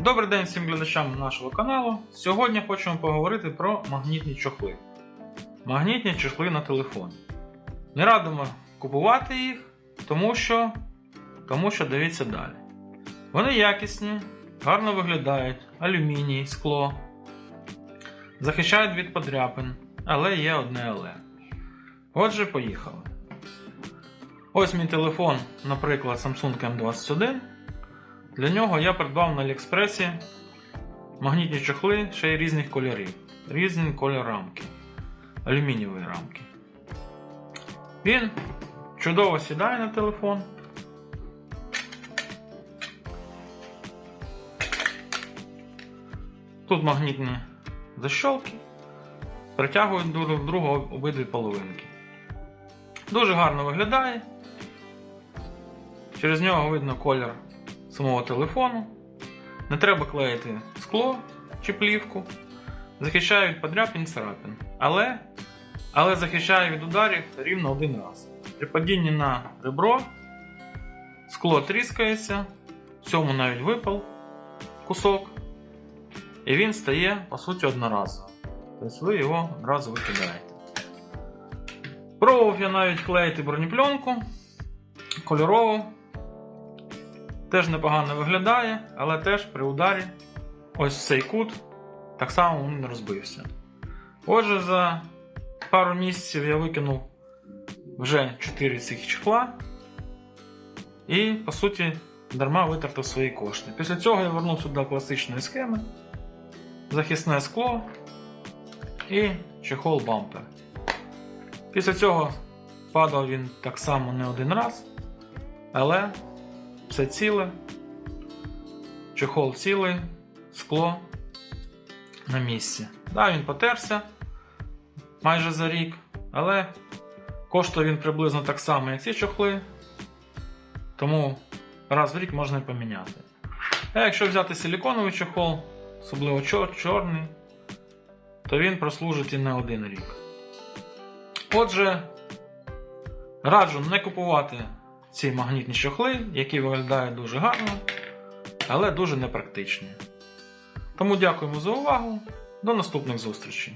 Добрий день всім глядачам нашого каналу. Сьогодні хочемо поговорити про магнітні чохли. Магнітні чохли на телефон. Не радимо купувати їх, тому що, тому що дивіться далі. Вони якісні, гарно виглядають, алюміній, скло, захищають від подряпин, але є одне але. Отже, поїхали. Ось мій телефон, наприклад, Samsung M21. Для нього я придбав на Аліекспресі магнітні чохли ще й різних кольорів. Різні кольор рамки. Алюмінієві рамки. Він чудово сідає на телефон. Тут магнітні защолки. Притягують до друга обидві половинки. Дуже гарно виглядає. Через нього видно колір самого телефону. Не треба клеїти скло чи плівку. Захищає від подряпин і царапин. Але, але захищає від ударів рівно один раз. При падінні на ребро скло тріскається, в цьому навіть випал кусок. І він стає, по суті, одноразово. Тобто ви його одразу викидаєте. Пробував я навіть клеїти бронепленку кольорову. Теж непогано виглядає, але теж при ударі ось цей кут так само він розбився. Отже, за пару місяців я викинув вже 4 цих чехла і, по суті, дарма витратив свої кошти. Після цього я вернувся до класичної схеми: захисне скло і чехол бампер. Після цього падав він так само не один раз, але все ціле, чехол цілий, скло на місці. Да, він потерся майже за рік, але коштує він приблизно так само, як ці чохли, тому раз в рік можна і поміняти. А якщо взяти силіконовий чохол, особливо чор- чорний, то він прослужить і не один рік. Отже, раджу не купувати ці магнітні чохли, які виглядають дуже гарно, але дуже непрактичні. Тому дякуємо за увагу. До наступних зустрічей!